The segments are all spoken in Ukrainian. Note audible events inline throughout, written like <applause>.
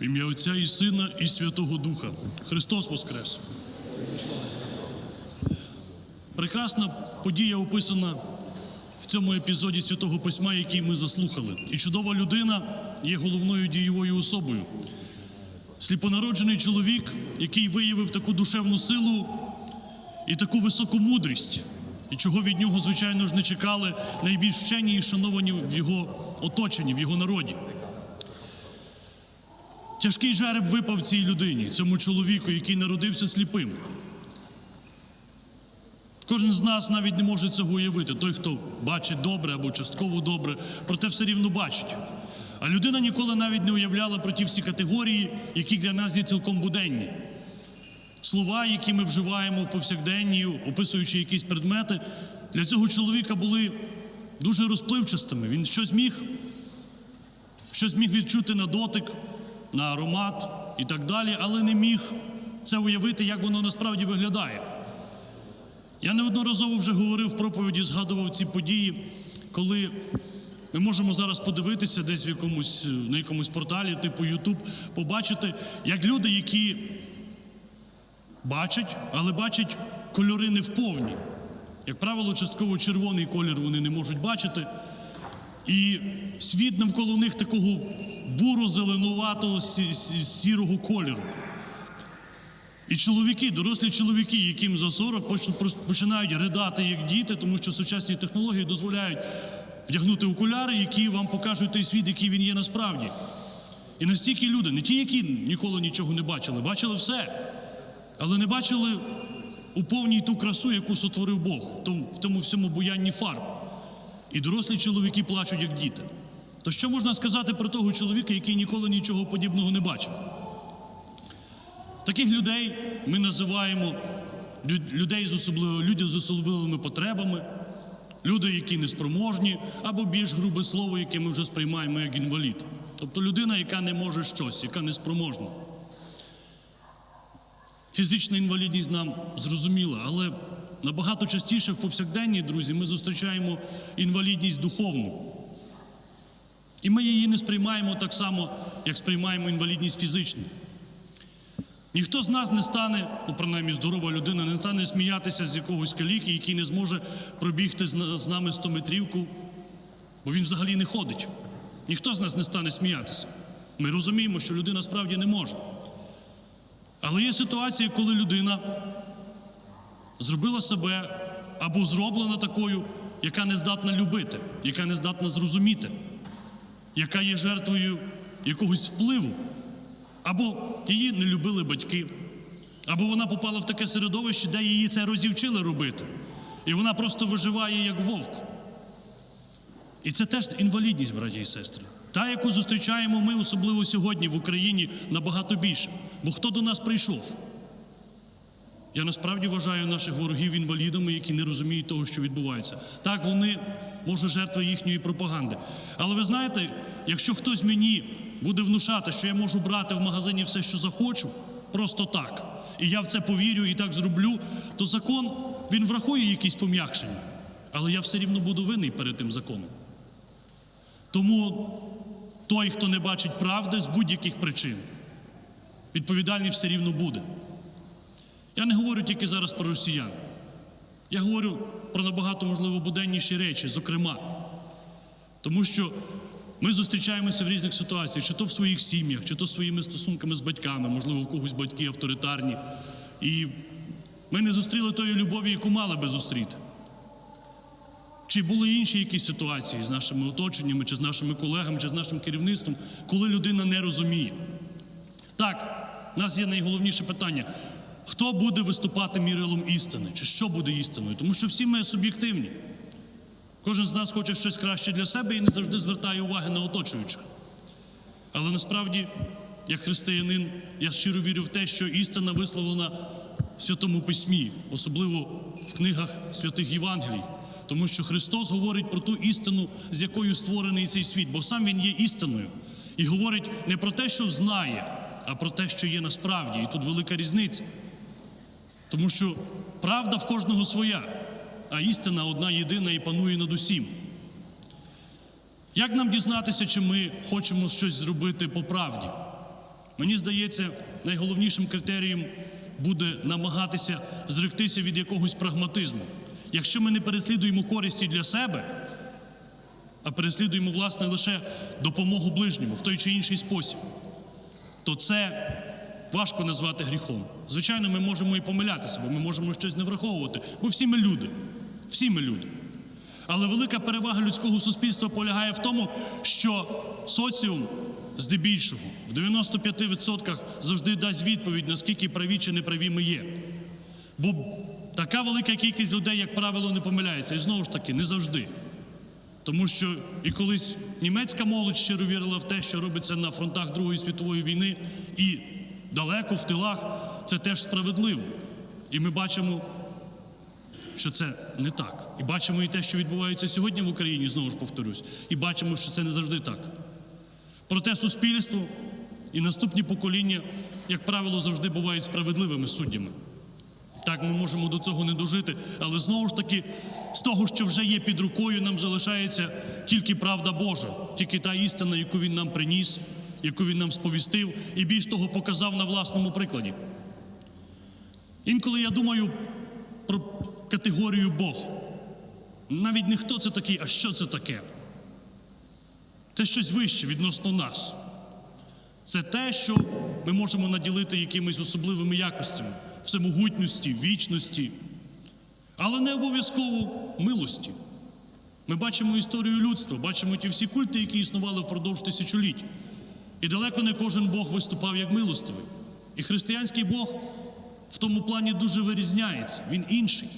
Ім'я Отця і Сина, і Святого Духа. Христос Воскрес! Прекрасна подія описана в цьому епізоді Святого Письма, який ми заслухали. І чудова людина є головною дієвою особою. Сліпонароджений чоловік, який виявив таку душевну силу і таку високу мудрість, і чого від нього, звичайно ж, не чекали найбільш вчені і шановані в його оточенні, в його народі. Тяжкий жереб випав цій людині, цьому чоловіку, який народився сліпим. Кожен з нас навіть не може цього уявити. Той, хто бачить добре або частково добре, проте все рівно бачить. А людина ніколи навіть не уявляла про ті всі категорії, які для нас є цілком буденні. Слова, які ми вживаємо в повсякденні, описуючи якісь предмети, для цього чоловіка були дуже розпливчастими. Він щось міг, щось міг відчути на дотик, на аромат і так далі, але не міг це уявити, як воно насправді виглядає. Я неодноразово вже говорив в проповіді, згадував ці події, коли ми можемо зараз подивитися десь в якомусь на якомусь порталі, типу YouTube, побачити, як люди, які бачать, але бачать кольори не вповні. Як правило, частково червоний колір вони не можуть бачити. І світ навколо них такого буро-зеленуватого сі- сі- сірого кольору. І чоловіки, дорослі чоловіки, яким за 40 починають ридати як діти, тому що сучасні технології дозволяють вдягнути окуляри, які вам покажуть той світ, який він є насправді. І настільки люди, не ті, які ніколи нічого не бачили, бачили все, але не бачили у повній ту красу, яку сотворив Бог, в тому всьому буянні фарб. І дорослі чоловіки плачуть, як діти. То що можна сказати про того чоловіка, який ніколи нічого подібного не бачив? Таких людей ми називаємо людей з особливо, люди з особливими потребами, люди, які неспроможні, або більш грубе слово, яке ми вже сприймаємо як інвалід. Тобто людина, яка не може щось, яка неспроможна. Фізична інвалідність нам зрозуміла, але набагато частіше в повсякденні, друзі, ми зустрічаємо інвалідність духовну. І ми її не сприймаємо так само, як сприймаємо інвалідність фізичну. Ніхто з нас не стане, ну принаймні здорова людина, не стане сміятися з якогось каліки, який не зможе пробігти з нами 100 метрівку, бо він взагалі не ходить. Ніхто з нас не стане сміятися. Ми розуміємо, що людина справді не може. Але є ситуація, коли людина зробила себе або зроблена такою, яка не здатна любити, яка не здатна зрозуміти, яка є жертвою якогось впливу. Або її не любили батьки, або вона попала в таке середовище, де її це розівчили робити. І вона просто виживає як вовк. І це теж інвалідність, браті і сестри. Та, яку зустрічаємо ми, особливо сьогодні в Україні, набагато більше. Бо хто до нас прийшов? Я насправді вважаю наших ворогів інвалідами, які не розуміють того, що відбувається. Так, вони, може, жертви їхньої пропаганди. Але ви знаєте, якщо хтось мені буде внушати, що я можу брати в магазині все, що захочу, просто так, і я в це повірю і так зроблю, то закон він врахує якісь пом'якшення. Але я все рівно буду винний перед тим законом. Тому той, хто не бачить правди з будь-яких причин, відповідальний все рівно буде. Я не говорю тільки зараз про росіян. Я говорю про набагато, можливо, буденніші речі, зокрема. Тому що ми зустрічаємося в різних ситуаціях, чи то в своїх сім'ях, чи то своїми стосунками з батьками, можливо, в когось батьки авторитарні. І ми не зустріли тої любові, яку мали би зустріти. Чи були інші якісь ситуації з нашими оточеннями, чи з нашими колегами, чи з нашим керівництвом, коли людина не розуміє? Так, в нас є найголовніше питання: хто буде виступати мірилом істини, чи що буде істиною? Тому що всі ми суб'єктивні. Кожен з нас хоче щось краще для себе і не завжди звертає уваги на оточуючих. Але насправді, як християнин, я щиро вірю в те, що істина висловлена в Святому Письмі, особливо в книгах святих Євангелій. Тому що Христос говорить про ту істину, з якою створений цей світ, бо сам Він є істиною. І говорить не про те, що знає, а про те, що є насправді. І тут велика різниця. Тому що правда в кожного своя, а істина одна єдина і панує над усім. Як нам дізнатися, чи ми хочемо щось зробити по правді? Мені здається, найголовнішим критерієм буде намагатися зректися від якогось прагматизму. Якщо ми не переслідуємо користі для себе, а переслідуємо власне лише допомогу ближньому в той чи інший спосіб, то це важко назвати гріхом. Звичайно, ми можемо і помилятися, бо ми можемо щось не враховувати, бо всі ми люди. Всі ми люди. Але велика перевага людського суспільства полягає в тому, що соціум здебільшого в 95% завжди дасть відповідь, наскільки праві чи неправі ми є. Бо така велика кількість людей, як правило, не помиляється. І знову ж таки, не завжди. Тому що і колись німецька молодь щиро вірила в те, що робиться на фронтах Другої світової війни, і далеко в тилах це теж справедливо. І ми бачимо, що це не так. І бачимо і те, що відбувається сьогодні в Україні, знову ж повторюсь, і бачимо, що це не завжди так. Проте суспільство і наступні покоління, як правило, завжди бувають справедливими суддями. Так, ми можемо до цього не дожити, але знову ж таки, з того, що вже є під рукою, нам залишається тільки правда Божа, тільки та істина, яку Він нам приніс, яку Він нам сповістив, і більш того показав на власному прикладі. Інколи я думаю про категорію Бог. Навіть не хто це такий, а що це таке. Це щось вище відносно нас. Це те, що ми можемо наділити якимись особливими якостями, всемогутності, вічності, але не обов'язково милості. Ми бачимо історію людства, бачимо ті всі культи, які існували впродовж тисячоліть. І далеко не кожен Бог виступав як милостивий. І християнський Бог в тому плані дуже вирізняється, він інший.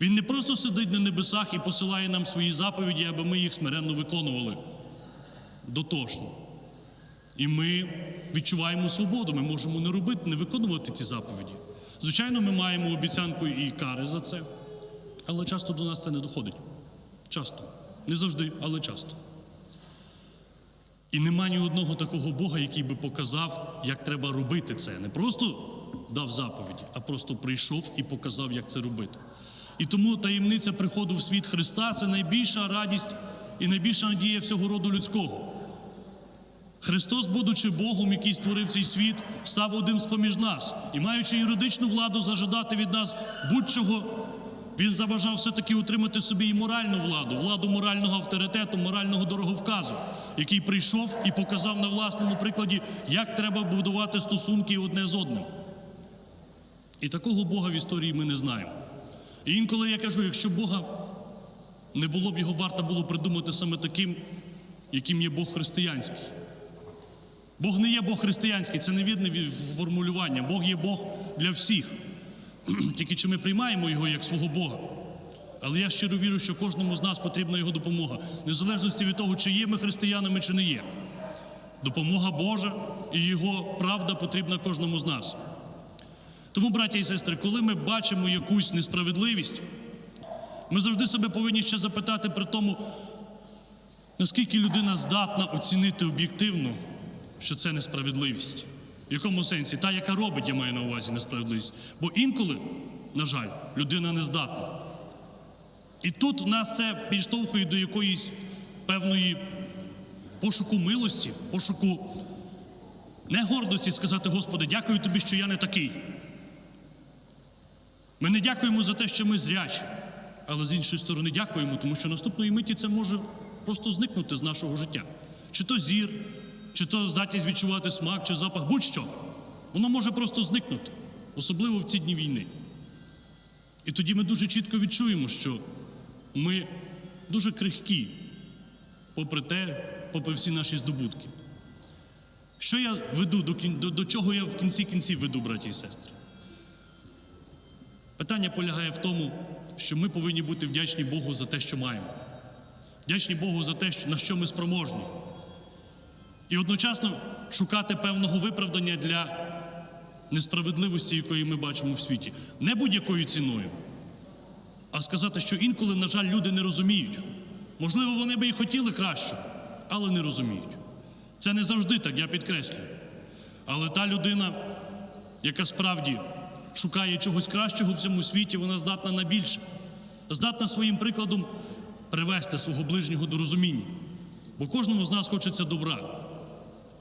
Він не просто сидить на небесах і посилає нам свої заповіді, аби ми їх смиренно виконували дотошно. І ми відчуваємо свободу, ми можемо не робити, не виконувати ці заповіді. Звичайно, ми маємо обіцянку і кари за це, але часто до нас це не доходить. Часто. Не завжди, але часто. І нема ні одного такого Бога, який би показав, як треба робити це. Не просто дав заповіді, а просто прийшов і показав, як це робити. І тому таємниця приходу в світ Христа це найбільша радість і найбільша надія всього роду людського. Христос, будучи Богом, який створив цей світ, став одним з поміж нас і, маючи юридичну владу зажадати від нас будь-чого, він забажав все-таки утримати собі і моральну владу, владу морального авторитету, морального дороговказу, який прийшов і показав на власному прикладі, як треба будувати стосунки одне з одним. І такого Бога в історії ми не знаємо. І інколи я кажу, якщо Бога не було б його варто було придумати саме таким, яким є Бог християнський. Бог не є Бог християнський, це невірне ві- формулювання. Бог є Бог для всіх. <clears throat> Тільки чи ми приймаємо його як свого Бога. Але я щиро вірю, що кожному з нас потрібна його допомога, незалежності від того, чи є ми християнами, чи не є. Допомога Божа і його правда потрібна кожному з нас. Тому, браття і сестри, коли ми бачимо якусь несправедливість, ми завжди себе повинні ще запитати при тому, наскільки людина здатна оцінити об'єктивно, що це несправедливість. В якому сенсі? Та, яка робить, я маю на увазі несправедливість. Бо інколи, на жаль, людина не здатна. І тут в нас це підштовхує до якоїсь певної пошуку милості, пошуку не гордості сказати, Господи, дякую тобі, що я не такий. Ми не дякуємо за те, що ми зрячі, але з іншої сторони дякуємо, тому що наступної миті це може просто зникнути з нашого життя. Чи то зір, чи то здатність відчувати смак, чи запах, будь-що. Воно може просто зникнути, особливо в ці дні війни. І тоді ми дуже чітко відчуємо, що ми дуже крихкі, попри те, попри всі наші здобутки. Що я веду, до, до, до чого я в кінці кінців веду, браті і сестри? Питання полягає в тому, що ми повинні бути вдячні Богу за те, що маємо. Вдячні Богу за те, на що ми спроможні. І одночасно шукати певного виправдання для несправедливості, якої ми бачимо в світі. Не будь-якою ціною, а сказати, що інколи, на жаль, люди не розуміють. Можливо, вони би і хотіли кращого, але не розуміють. Це не завжди так, я підкреслюю. Але та людина, яка справді шукає чогось кращого в цьому світі, вона здатна на більше, здатна своїм прикладом привести свого ближнього до розуміння. Бо кожному з нас хочеться добра.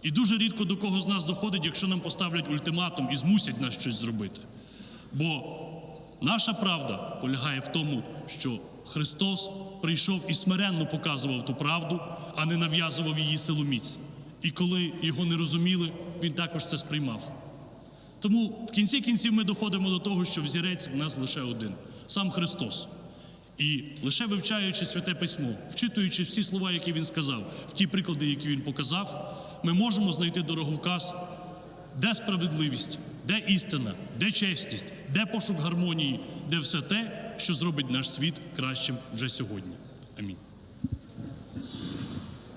І дуже рідко до кого з нас доходить, якщо нам поставлять ультиматум і змусять нас щось зробити. Бо наша правда полягає в тому, що Христос прийшов і смиренно показував ту правду, а не нав'язував її силоміць. І коли його не розуміли, він також це сприймав. Тому в кінці кінців ми доходимо до того, що взірець в нас лише один сам Христос. І лише вивчаючи святе письмо, вчитуючи всі слова, які він сказав, в ті приклади, які він показав, ми можемо знайти дороговказ, де справедливість, де істина, де чесність, де пошук гармонії, де все те, що зробить наш світ кращим вже сьогодні. Амінь.